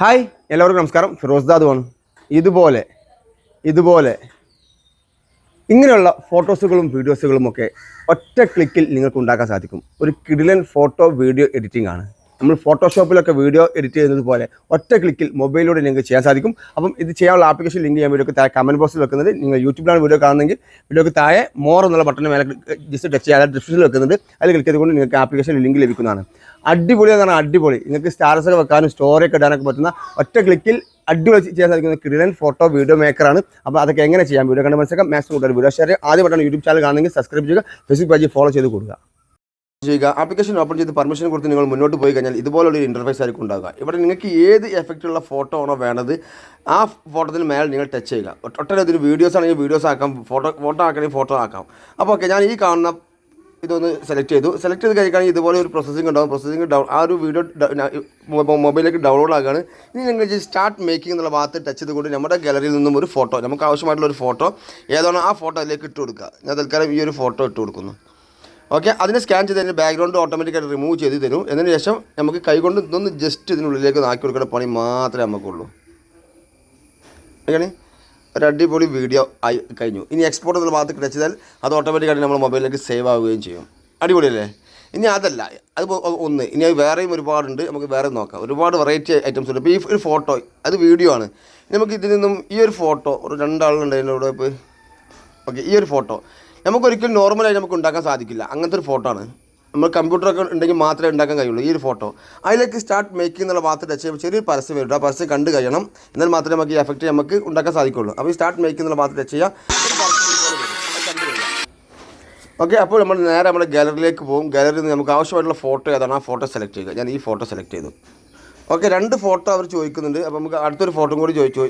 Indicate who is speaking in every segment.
Speaker 1: Hi എല്ലാവർക്കും നമസ്കാരം. ഫിറോസ് ദാദ് ആണ് ഇതുപോലെ ഇതുപോലെ ഇങ്ങനെയുള്ള ഫോട്ടോസുകളും വീഡിയോസുകളും ഒക്കെ ഒറ്റ ക്ലിക്കിൽ നിങ്ങൾക്ക് ഉണ്ടാക്കാൻ സാധിക്കും. ഒരു കിടിലൻ ഫോട്ടോ വീഡിയോ എഡിറ്റിംഗ് ആണ്. നമ്മൾ ഫോട്ടോഷോപ്പിലൊക്കെ വീഡിയോ എഡിറ്റ് ചെയ്യുന്നത് പോലെ ഒറ്റ ക്ലിക്കിൽ മൊബൈലിലൂടെ നിങ്ങൾക്ക് ചെയ്യാൻ സാധിക്കും. അപ്പം ഇത് ചെയ്യാനുള്ള ആപ്ലിക്കേഷൻ ലിങ്ക് ഞാൻ വീഡിയോക്ക് താഴെ കമന്റ് ബോക്സിൽ വെക്കുന്നത്. നിങ്ങൾ യൂട്യൂബിലാണ് വീഡിയോ കാണുന്നതെങ്കിൽ വീഡിയോക്ക് താഴെ മോർ എന്നുള്ള ബട്ടൺ മേലെ ജസ്റ്റ് ടച്ച് ചെയ്യാതെ ഡിസ്ക്രിപ്ഷനിൽ വെക്കുന്നത്. അതിൽ ക്ലിക്ക് ചെയ്തുകൊണ്ട് നിങ്ങൾക്ക് ആപ്ലിക്കേഷൻ ലിങ്ക് ലഭിക്കുന്നതാണ്. അടിപൊളി എന്ന് പറഞ്ഞാൽ അടിപൊളി. നിങ്ങൾക്ക് സ്റ്റാറ്റസ് ഒക്കെ വെക്കാനും സ്റ്റോറി ഒക്കെ ഇടാനൊക്കെ പറ്റുന്ന ഒറ്റ ക്ലിക്കിൽ അടിപൊളി ചെയ്യാൻ സാധിക്കുന്ന കിടിലൻ ഫോട്ടോ വീഡിയോ മേക്കറാണ് അപ്പോൾ അതൊക്കെ എങ്ങനെ ചെയ്യാം? വീഡിയോ കണ്ട് മനസ്സിലാക്കാം. മാക്സിമം കൂടുതൽ വീഡിയോ ഷെയർ ആദ്യമായിട്ടാണ് യൂട്യൂബ് ചാനൽ കാണുന്നെങ്കിൽ സബ്സ്ക്രൈബ് ചെയ്യുക. ഫേസ്ബുക്ക് പേജ് ഫോളോ ചെയ്ത് കൊടുക്കുക ചെയ്യുക ആപ്ലിക്കേഷൻ ഓപ്പൺ ചെയ്ത് പെർമിഷൻ കൊടുത്ത് നിങ്ങൾ മുന്നോട്ട് പോയി കഴിഞ്ഞാൽ ഇതുപോലുള്ള ഒരു ഇന്റർഫേസ് ആയിരിക്കും ഉണ്ടാകുക ഇവിടെ നിങ്ങൾക്ക് ഏത് എഫക്റ്റുള്ള ഫോട്ടോ ആണോ വേണ്ടത് ആ ഫോട്ടോത്തിന് മേലെ നിങ്ങൾ ടച്ച് ചെയ്യുക. ഒട്ട- ഒട്ടനവധി വീഡിയോസ് ആണെങ്കിൽ വീഡിയോസ് ആക്കാം ഫോട്ടോ ഫോട്ടോ ആക്കണമെങ്കിൽ ഫോട്ടോ ആക്കാം. അപ്പോൾ ഓക്കെ ഞാൻ ഈ കാണുന്ന ഇതൊന്ന് സെലക്ട് ചെയ്തു. സെലക്ട് ചെയ്ത് കഴിക്കുകയാണെങ്കിൽ ഇതുപോലെ ഒരു പ്രോസസ്സിംഗ് ഉണ്ടാവും. പ്രോസസ്സിംഗ് ഡൗൺ ആ ഒരു വീഡിയോ മൊബൈലിലേക്ക് ഡൗൺലോഡ് ആകുകയാണ്. ഇനി നിങ്ങൾ സ്റ്റാർട്ട് മേക്കിംഗ് എന്നുള്ള ഭാഗത്ത് ടച്ച് ചെയ്തുകൊണ്ട് നമ്മുടെ ഗാലറിയിൽ നിന്നും ഒരു ഫോട്ടോ നമുക്ക് ആവശ്യമായിട്ടുള്ള ഒരു ഫോട്ടോ ഏതാണോ ആ ഫോട്ടോ അതിലേക്ക് ഇട്ട് കൊടുക്കുക. ഞാൻ തൽക്കാലം ഈ ഒരു ഫോട്ടോ ഇട്ട് കൊടുക്കുന്നു. ഓക്കെ അതിനെ സ്കാൻ ചെയ്ത് അതിന്റെ ബാക്ക്ഗ്രൗണ്ട് ഓട്ടോമാറ്റിക്കായിട്ട് റിമൂവ് ചെയ്ത് തരും. എന്നതിന് ശേഷം നമുക്ക് കൈകൊണ്ട് ഇതൊന്ന് ജസ്റ്റ് ഇതിനുള്ളിലേക്ക് നാക്കി കൊടുക്കേണ്ട പണി മാത്രമേ നമുക്കുള്ളൂ. ഓക്കെയാണ് ഒരു അടിപൊളി വീഡിയോ ആയി കഴിഞ്ഞു. ഇനി എക്സ്പോർട്ട് എന്നുള്ള ഭാഗത്ത് കിടച്ചാൽ അത് ഓട്ടോമാറ്റിക്കായിട്ട് നമ്മുടെ മൊബൈലിലേക്ക് സേവ് ആവുകയും ചെയ്യും. അടിപൊളിയല്ലേ? ഇനി അതല്ല അത് ഒന്ന്. ഇനി അത് വേറെയും ഒരുപാടുണ്ട്. നമുക്ക് വേറെ നോക്കാം. ഒരുപാട് വെറൈറ്റി ഐറ്റംസ് ഉണ്ട്. ഇപ്പോൾ ഈ ഒരു ഫോട്ടോ അത് വീഡിയോ ആണ്. നമുക്ക് ഇതിൽ നിന്നും ഈ ഒരു ഫോട്ടോ ഒരു രണ്ടാളുണ്ട് അതിന്റെ ഇപ്പോൾ ഓക്കെ ഈ ഒരു ഫോട്ടോ നമുക്കൊരിക്കലും നോർമലായി നമുക്ക് ഉണ്ടാക്കാൻ സാധിക്കില്ല. അങ്ങനത്തെ ഒരു ഫോട്ടോ ആണ്. നമ്മൾ കമ്പ്യൂട്ടറൊക്കെ ഉണ്ടെങ്കിൽ മാത്രമേ ഉണ്ടാക്കാൻ കഴിയുള്ളൂ. ഈ ഒരു ഫോട്ടോ അതിലേക്ക് സ്റ്റാർട്ട് മേക്കിംഗ് എന്നുള്ള ഭാഗത്ത് ടച്ച് ചെയ്യുമ്പോൾ ചെറിയൊരു പരസ്യം വരും ആ പരസ്യം കണ്ടു കഴിയണം. എന്നാൽ മാത്രമേ നമുക്ക് ഈ എഫക്റ്റ് നമുക്ക് ഉണ്ടാക്കാൻ സാധിക്കുള്ളൂ. അപ്പോൾ ഈ സ്റ്റാർട്ട് മേക്കിംഗ് എന്നുള്ള ഭാഗത്ത് ടച്ച് ചെയ്യുക. ഓക്കെ അപ്പോൾ നമ്മൾ നേരെ നമ്മുടെ ഗാലറിയിലേക്ക് പോകും. ഗാലറിയിൽ നിന്ന് നമുക്ക് ആവശ്യമായിട്ടുള്ള ഫോട്ടോ ഏതാണ്? ആ ഫോട്ടോ സെലക്ട് ചെയ്യുക. ഞാൻ ഈ ഫോട്ടോ സെലക്ട് ചെയ്തു. ഓക്കെ രണ്ട് ഫോട്ടോ അവർ ചോദിക്കുന്നുണ്ട്. അപ്പോൾ നമുക്ക് അടുത്തൊരു ഫോട്ടോ കൂടി ചോദിച്ചു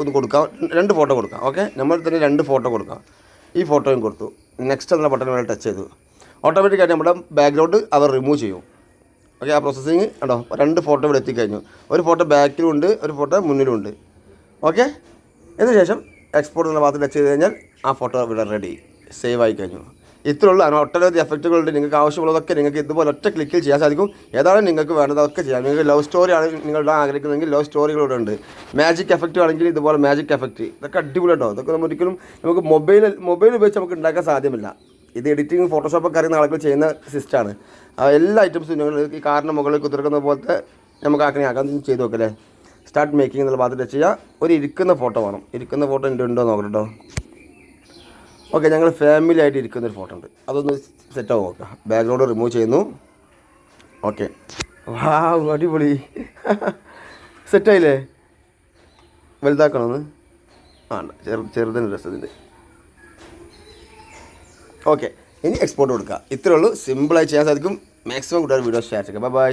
Speaker 1: ഒന്ന് കൊടുക്കാം. രണ്ട് ഫോട്ടോ കൊടുക്കാം ഓക്കെ? നമ്മൾ തന്നെ രണ്ട് ഫോട്ടോ കൊടുക്കാം. ഈ ഫോട്ടോയും കൊടുത്തു. നെക്സ്റ്റ് എന്നുള്ള ബട്ടൺ വേണം ടച്ച് ചെയ്തു. ഓട്ടോമാറ്റിക്കായിട്ട് നമ്മുടെ ബാക്ക്ഗ്രൗണ്ട് അവർ റിമൂവ് ചെയ്യും. ഓക്കെ ആ പ്രോസസ്സിങ് ഉണ്ടോ രണ്ട് ഫോട്ടോ ഇവിടെ എത്തിക്കഴിഞ്ഞു. ഒരു ഫോട്ടോ ബാക്കിലും ഉണ്ട് ഒരു ഫോട്ടോ മുന്നിലും ഉണ്ട്. ഓക്കെ? ഇതിനുശേഷം ശേഷം എക്സ്പോർട്ട് എന്നുള്ള ഭാഗത്ത് ടച്ച് ചെയ്ത് കഴിഞ്ഞാൽ ആ ഫോട്ടോ ഇവിടെ റെഡി സേവ് ആയി കഴിഞ്ഞു. ഇത്രയുള്ള അങ്ങനെ ഒട്ടനവധി എഫക്റ്റുകളുണ്ട് നിങ്ങൾക്ക് ആവശ്യമുള്ളതൊക്കെ നിങ്ങൾക്ക് ഇതുപോലെ ഒറ്റ ക്ലിക്കിൽ ചെയ്യാൻ സാധിക്കും. ഏതാണ് നിങ്ങൾക്ക് വേണ്ടതൊക്കെ ചെയ്യാം. നിങ്ങൾക്ക് ലവ് സ്റ്റോറി ആണെങ്കിൽ നിങ്ങളുടെ ആഗ്രഹിക്കുന്നതെങ്കിൽ ലവ് സ്റ്റോറികളിവിടെ ഉണ്ട്. മാജിക് എഫക്റ്റ് ആണെങ്കിൽ ഇതുപോലെ മാജിക് എഫക്റ്റ് ഇതൊക്കെ അടിപൊളിയുണ്ടോ ഇതൊക്കെ നമ്മൾ ഒരിക്കലും നമുക്ക് മൊബൈൽ മൊബൈൽ ഉപയോഗിച്ച് നമുക്ക് ഉണ്ടാക്കാൻ സാധ്യമല്ല. ഇത് എഡിറ്റിംഗ് ഫോട്ടോഷോപ്പൊക്കെ അറിയുന്ന ആളുകൾ ചെയ്യുന്ന സിസ്റ്റമാണ് എല്ലാ ഐറ്റംസും ഞങ്ങൾ ഈ കാറിന് മുകളിൽ കുതിർക്കുന്ന പോലത്തെ നമുക്ക് ആക്കണേ ആക്കാൻ ചെയ്ത് നോക്കല്ലേ സ്റ്റാർട്ട് മേക്കിംഗ് എന്നുള്ള ഭാഗത്ത് ടച്ച് ചെയ്യുക ഒരു ഇരിക്കുന്ന ഫോട്ടോ വേണം. ഇരിക്കുന്ന ഫോട്ടോ എന്റെ ഉണ്ടോ നോക്കണം കേട്ടോ ഓക്കെ ഞങ്ങൾ ഫാമിലി ആയിട്ട് ഇരിക്കുന്ന ഒരു ഫോട്ടോ ഉണ്ട്. അതൊന്ന് സെറ്റ് ആവും ഓക്കെ. ബാക്ക്ഗ്രൗണ്ട് റിമൂവ് ചെയ്യുന്നു. ഓക്കെ. വാ അടിപൊളി. സെറ്റായില്ലേ വലുതാക്കണമെന്ന് ആ. ചെറു ചെറുതിന് രസത്തിന്റെ. ഓക്കെ ഇനി എക്സ്പോർട്ട് കൊടുക്കുക ഇത്രയേ ഉള്ളൂ. സിമ്പിളായി ചെയ്യാൻ സാധിക്കും. മാക്സിമം കൂട്ടുകാർ വീഡിയോ ഷെയർ ചെയ്യുക ബൈ ബൈ